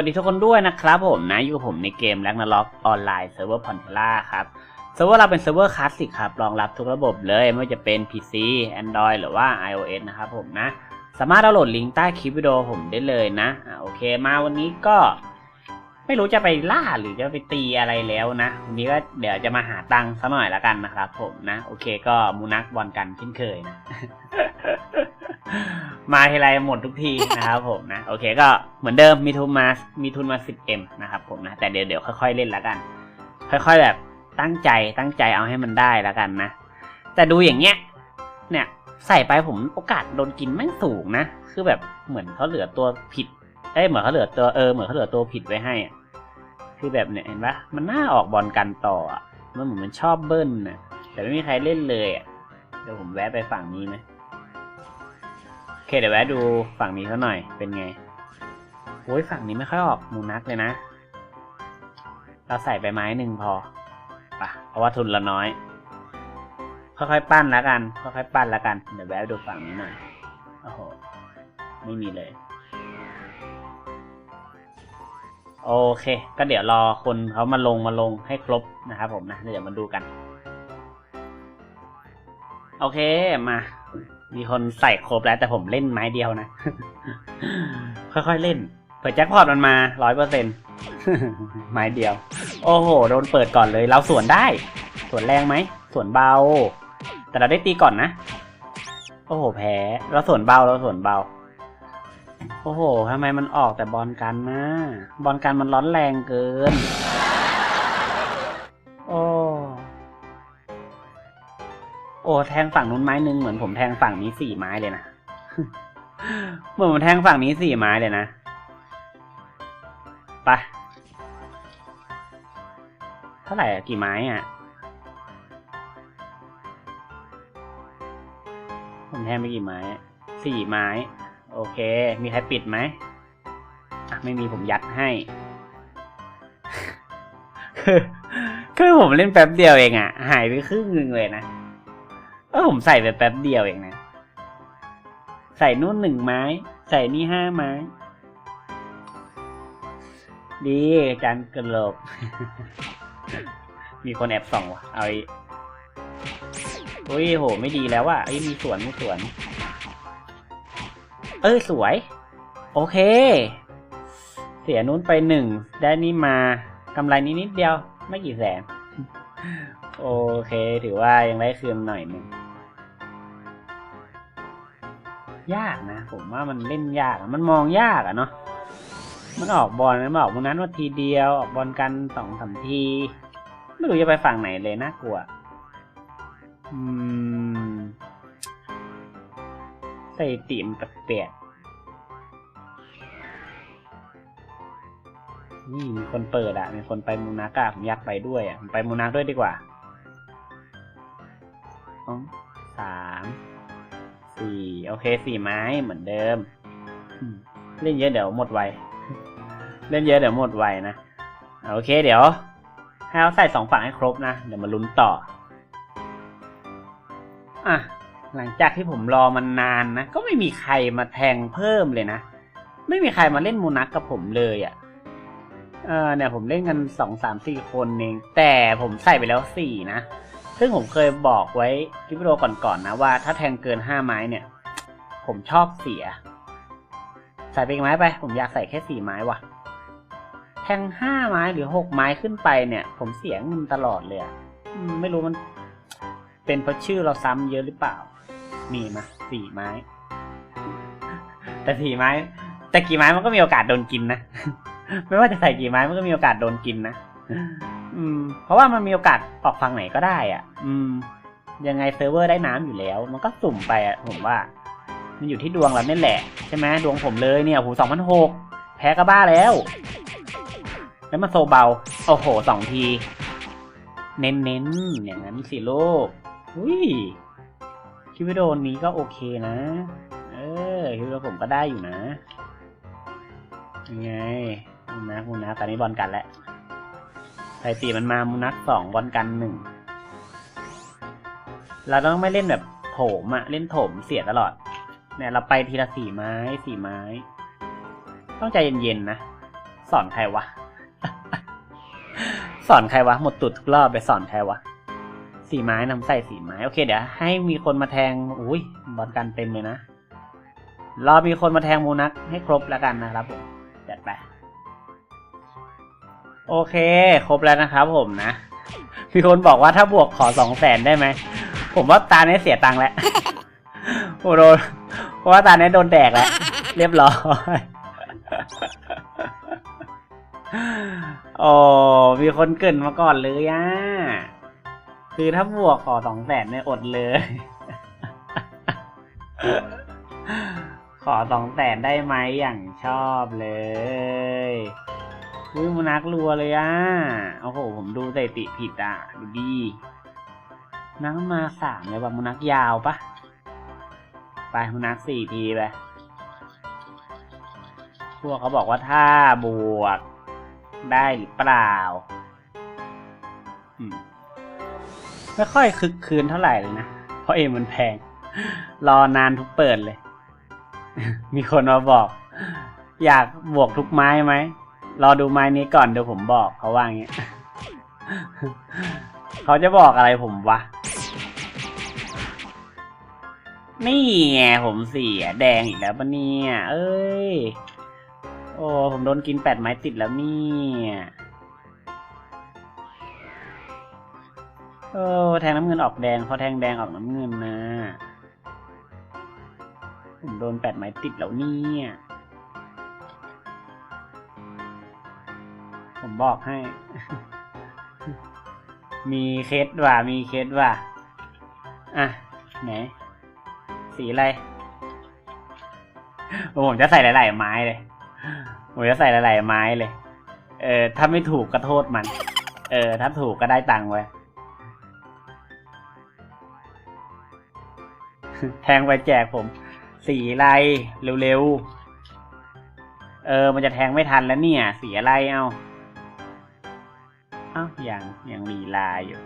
วัสดีทุกคนด้วยนะครับผมนะอยู่กับผมในเกมแล็กนาล็อกออนไลน์เซิร์ฟเวอร์พอนเทล่าครับเซิร์ฟเวอร์เราเป็นเซิร์ฟเวอร์คลาสสิกครับรองรับทุกระบบเลยไม่ว่าจะเป็น PC Android หรือว่า iOS นะครับผมนะ สามารถดาวน์โหลดลิงก์ใต้คลิปวิดีโอผมได้เลยนะอะโอเคมาวันนี้ก็ ไม่รู้จะไปล่าหรือจะไปตีอะไรแล้วนะวันนี้ก็เดี๋ยวจะมาหาตังค์สักหน่อยละกันนะครับผมนะ โอเคก็มูนักบอลกันเช่นเคยนะ มาทีไรหมดทุกทีนะครับผมนะ โอเคก็เหมือนเดิมมีทุนมา มีทุนมา 10m นะครับผมนะ แต่เดี๋ยวเดี๋ยวค่อยๆเล่นละกัน ค่อยๆแบบตั้งใจตั้งใจเอาให้มันได้ละกันนะ แต่ดูอย่างเงี้ย เนี่ยใส่ไปผมโอกาสโดนกินแม่งสูงนะ คือแบบเหมือนเขาเหลือตัวผิดเอ้เหมือนเขาเหลือตัวเออเหมือนเขาเหลือตัวผิดไว้ให้คือแบบเนี่ยเห็นปะมันน่าออกบอลกันต่อมันเหมือนมันชอบเบิ้ลนะแต่ไม่มีใครเล่นเลยอะเดี๋ยวผมแวะไปฝั่งนี้ไหม เคเดี๋ยวแวะดูฝั่งนี้เขาหน่อยเป็นไงโอ้ยฝั่งนี้ไม่ค่อยออกมูนักเลยนะ เราใส่ไปไม้หนึ่งพอปะเพราะว่าทุนเราน้อย ค่อยๆปั้นแล้วกัน ค่อยๆปั้นแล้วกัน เดี๋ยวแวะดูฝั่งนี้หน่อยโอ้โหไม่มีเลย โอเค ก็เดี๋ยวรอคนเขามาลงมาลงให้ครบนะครับผมนะเดี๋ยวมาดูกัน โอเคมา มีคนใส่ครบแล้วแต่ผมเล่นไม้เดียวนะ ค่อยๆเล่นเปิดแจ็คพอตมันมาร้อยเปอร์เซ็นไม้เดียว โอ้โห โดนเปิดก่อนเลย เราสวนได้ สวนแรงไหม สวนเบา แต่เราได้ตีก่อนนะ โอ้โห แพ้ เราสวนเบา เราสวนเบา โอ้โหทำไมมันออกแต่บอลกันนะ บอลกันมันร้อนแรงเกิน อ้แทงฝั่งนู้นไม้หนึ่งเหมือนผมแทงฝั่งนี้สี่ไม้เลยนะเหมือนผมแทงฝั่งนี้สี่ไม้เลยนะไปเท่าไหร่กี่ไม้อะผมแทงไปกี่ไม้สี่ไม้ โอเค มีใครปิดไหมไม่มีผมยัดให้คือผมเล่นแป๊บเดียวเองอะหายไปครึ่งหนึงเลยนะ เออผมใส่ไปแป๊บเดียวเองนะ ใส่นู่นหนึ่งไม้ ใส่นี่ห้าไม้ ดีจานกระโหลก มีคนแอบส่องวะเอาอุ้ยโห ไม่ดีแล้วว่ะไอ้มีสวนมีสวน เออสวย โอเค เสียนู้นไปหนึ่ง ได้นี่มากำไรนิดนิดเดียว ไม่กี่แสน โอเค ถือว่ายังได้คืนหน่อยหนึ่ง ยากนะ ผมว่ามันเล่นยากมันมองยากอะเนาะมันออกบอลมันออกตรงนั้นว่าทีเดียวออกบอลกันสองสามที ไม่รู้จะไปฝั่งไหนเลยน่ากลัว อืมใสถิติมันแปลกนี่มีคนเปิดอะมีคนไปมูนักอะผมอยากไปด้วยอะผมไปมูนักด้วยดีกว่าสองสาม สี่โอเคสี่ไม้เหมือนเดิม เล่นเยอะเดี๋ยวหมดไว เล่นเยอะเดี๋ยวหมดไวนะ โอเคเดี๋ยวให้เราใส่สองฝั่งให้ครบนะ เดี๋ยวมาลุ้นต่อ อะ หลังจากที่ผมรอมันนานนะ ก็ไม่มีใครมาแทงเพิ่มเลยนะ ไม่มีใครมาเล่นมูนักกับผมเลยอะ่ะเออเนี่ยผมเล่นกันสองสามสี่คนเอง แต่ผมใส่ไปแล้วสี่นะ ซึ่งผมเคยบอกไว้คลิปวิดีโอก่อนๆนะว่าถ้าแทงเกินห้าไม้เนี่ย ผมชอบเสีย ใส่ไปอีกไม้ไป ผมอยากใส่แค่สี่ไม้ว่ะ แทงห้าไม้หรือหกไม้ขึ้นไปเนี่ย ผมเสียเงินตลอดเลยอะไม่รู้มัน เป็นเพราะชื่อเราซ้ำเยอะหรือเปล่า มีมาสี่ไม้ แต่สี่ไม้ แต่กี่ไม้มันก็มีโอกาสโดนกินนะ ไม่ว่าจะใส่กี่ไม้มันก็มีโอกาสโดนกินนะ อืม เพราะว่ามันมีโอกาสออกฝั่งไหนก็ได้อะ อืม ยังไงเซิร์ฟเวอร์ได้น้ำอยู่แล้ว มันก็สุ่มไปอะผมว่า มันอยู่ที่ดวงเราเนี่ยแหละ ใช่ไหมดวงผมเลยเนี่ยโอ้โหสองพันหกแพ้ก็บ้าแล้ว แล้วมันโซเบา โอ้โหสองที เน้นๆอย่างนั้นสิลูกอุ้ยคิวิโอนี้ก็โอเคนะ เออคิวิโอผมก็ได้อยู่นะยังไงมูนักมูนักตอนนี้บอลกันแล้ว ไทตีมันมามูนักสองบอลกันหนึ่งเราต้องไม่เล่นแบบโถมอะเล่นโถมเสียตลอด เนี่ยเราไปทีละสี่ไม้สี่ไม้ ต้องใจเย็นๆนะ สอนใครวะ สอนใครวะ หมดตุดทุกรอบไปสอนใครวะสี่ไม้นำใส่สี่ไม้ โอเค เดี๋ยวให้มีคนมาแทง อุ้ยบอลกันเต็มเลยนะรอมีคนมาแทงมูนักให้ครบแล้วกันนะครับผมจัดไป โอเค ครบแล้วนะครับผมนะ มีคนบอกว่าถ้าบวกขอสองแสนได้ไหม ผมว่าตาเนี้ยเสียตังค์แล้วโอ้โดนเพราะว่าตาเนี้ยโดนแดกแล้ว เรียบร้อยโอ้มีคนเกรินมาก่อนเลยอะ คือถ้าบวกขอสองแสนเนี่ยอดเลย ขอสองแสนได้ไหมอย่างชอบเลย อุ้ยมูนักรัวเลยอะ โอ้โห ผมดูสถิติผิดอะ ดูดีนักมาสามเลยแบบมูนักยาวปะไปมูนักสี่ทีไป พวกเขาบอกว่าถ้าบวก ได้หรือเปล่า ไม่ค่อยคึกคืนเท่าไหร่เลยนะ เพราะเอ็มมันแพง รอนานทุกเปิดเลย มีคนมาบอก อยากบวกทุกไม้ไหม รอดูไม้นี้ก่อนเดี๋ยวผมบอกเขาว่างเงี้ยเขาจะบอกอะไรผมวะ นี่ไงผมเสียแดงอีกแล้วปะเนี่ย เอ้ย โอ้ ผมโดนกินแปดไม้ติดแล้วเนี่ยเออแทงน้ำเงินออกแดงพอแทงแดงออกน้ำเงินนะ ผมโดนแปดไม้ติดแล้วเนี่ย บอกให้ มีเคสว่ะ มีเคสว่ะ อะ ไหน สีอะไรผมจะใส่หลาย ๆ ไม้เลย ผมจะใส่หลาย ๆ ไม้เลย เออ ถ้าไม่ถูกก็โทษมัน เออ ถ้าถูกก็ได้ตังค์ไว้แทงไปแจกผม สีอะไรเร็วๆ เออ มันจะแทงไม่ทันแล้วเนี่ย สีอะไรเอาเอ้ายังยังลีลาอยู่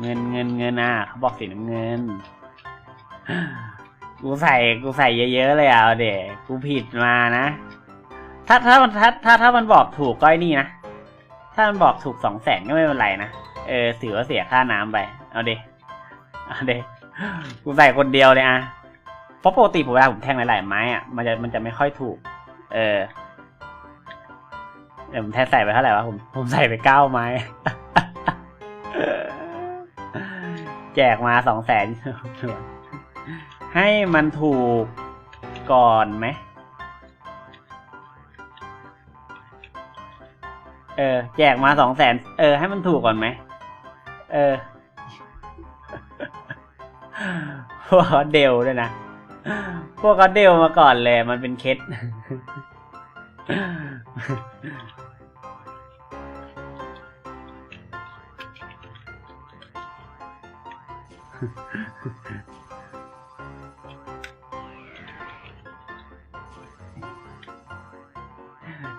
เงินเงินเงินอะเขาบอกสีน้ำเงิน กูใส่กูใส่เยอะๆเลยอะเอาเด็กกูผิดมานะ ถ้าถ้ามันถ้าถ้าถ้ามันบอกถูกก็ไอ้นี่นะ ถ้ามันบอกถูกสองแสนก็ไม่เป็นไรนะ เออถือว่าเสียค่าน้ำไป เอาเด็เอาเด็กูใส่คนเดียวเลยอะ เพราะปกติผมเวลาผมแทงหลายๆไม้อะมันจะมันจะไม่ค่อยถูก เออเดี๋ยวผมแทงใส่ไปเท่าไหร่วะผมผมใส่ไปเก้าไม้ แจกมาสองแสนให้มันถูกก่อนไหมเออ แจกมาสองแสนเออ ให้มันถูกก่อนไหมเออพวกเขาเดวด้วยนะ พวกเขาเดวมาก่อนเลยมันเป็นเคส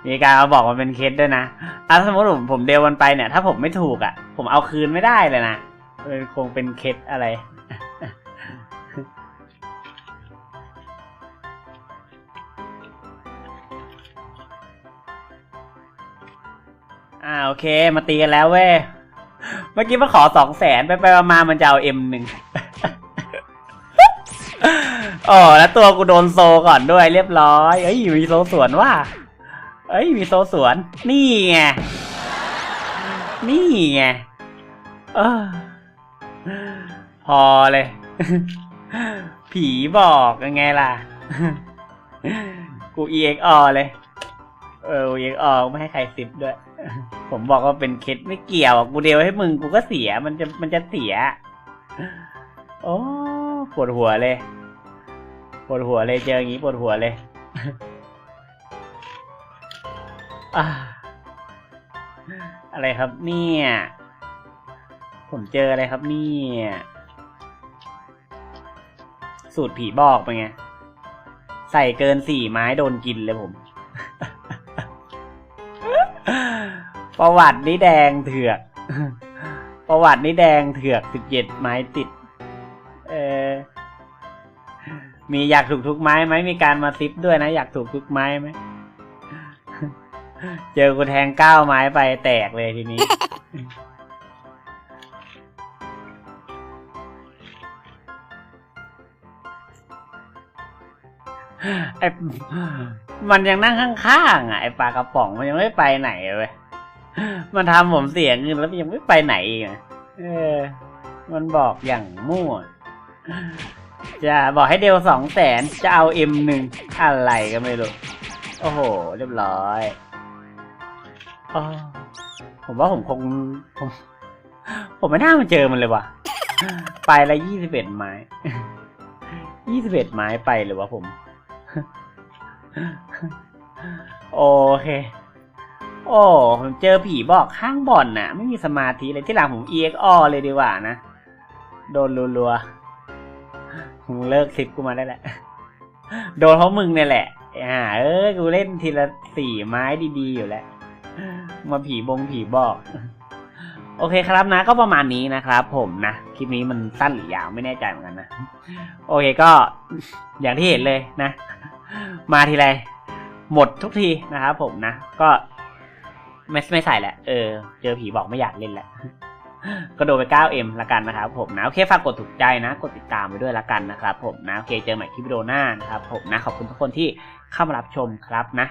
มีการมาบอกมันเป็นเคสด้วยนะอะสมมติผมผมเดวมันไปเนี่ย ถ้าผมไม่ถูกอะ ผมเอาคืนไม่ได้เลยนะเออคงเป็นเคสอะไร อ่าโอเค มาตีกันแล้วเว้ย เมื่อกี้มาขอสองแสนไปไปมามันจะเอาเอ็มหนึ่งอ๋อแล้วตัวกูโดนโซก่อนด้วยเรียบร้อยเอ้ยมีโซสวนว่ะเอ้ยมีโซสวน นี่ไง นี่ไงเออพอเลย ผีบอกยังไงล่ะ กู EXO เลย เออ EXO ไม่ให้ใครซิปด้วย ผมบอกว่าเป็นเคสไม่เกี่ยวอะกูเดียวให้มึงกูก็เสียมันจะมันจะเสีย โอ้ปวดหัวเลยปวดหัวเลยเจออย่างนี้ปวดหัวเลยอะไรครับเนี่ย ผมเจออะไรครับเนี่ยสูตรผีบอกไปไง ใส่เกินสี่ไม้โดนกินเลยผม ประวัตินี่แดงเถือก ประวัตินี่แดงเถือกสิบเจ็ดไม้ติดมีอยากถูกทุกไม้ไหมมีการมาซิปด้วยนะ อยากถูกทุกไม้ไหม เจอกูแทงเก้าไม้ไปแตกเลยทีนี้ ไอ้มันยังนั่งข้างๆอะไอ้ปลากระป๋องมันยังไม่ไปไหนเลย มันทำผมเสียเงินแล้วยังไม่ไปไหนอีกอะเออ มันบอกอย่างมั่ว จะบอกให้เดลสองแสนจะเอาเอ็มหนึ่งอะไรก็ไม่รู้ โอ้โห เรียบร้อยออผมว่าผมคงผม ผมไม่น่ามาเจอมันเลยว่ะ ไปละยี่สิบเอ็ดไม้ยี่สิบเอ็ดไม้ไปเลยวะผม โอเค โอ้ผมเจอผีบอกข้างบ่อนน่ะ ไม่มีสมาธิเลยที่หลังผม EXO เลยดีกว่านะ โดนรัวๆมึงเลิกคลิปกูมาได้แหละ โดนเพราะมึงเนี่ยแหละ อ่า เออ กูเล่นทีละสี่ไม้ดีๆอยู่แล้ว มาผีบงผีบอกโอเคครับนะก็ประมาณนี้นะครับผมนะคลิปนี้มันสั้นหรือยาวไม่แน่ใจเหมือนกันนะ โอเคก็อย่างที่เห็นเลยนะ มาทีไรหมดทุกทีนะครับผมนะ ก็ ไม่ไม่ใส่แหละ เออ เจอผีบอกไม่อยากเล่นแหละ ก็โดนไป 9M ละกันนะครับผมนะ โอเค ฝากกดถูกใจนะ กดติดตามไปด้วยละกันนะครับผมนะ โอเค เจอใหม่คลิปวิดีโอหน้านะครับผมนะ ขอบคุณทุกคนที่เข้ามารับชมครับนะ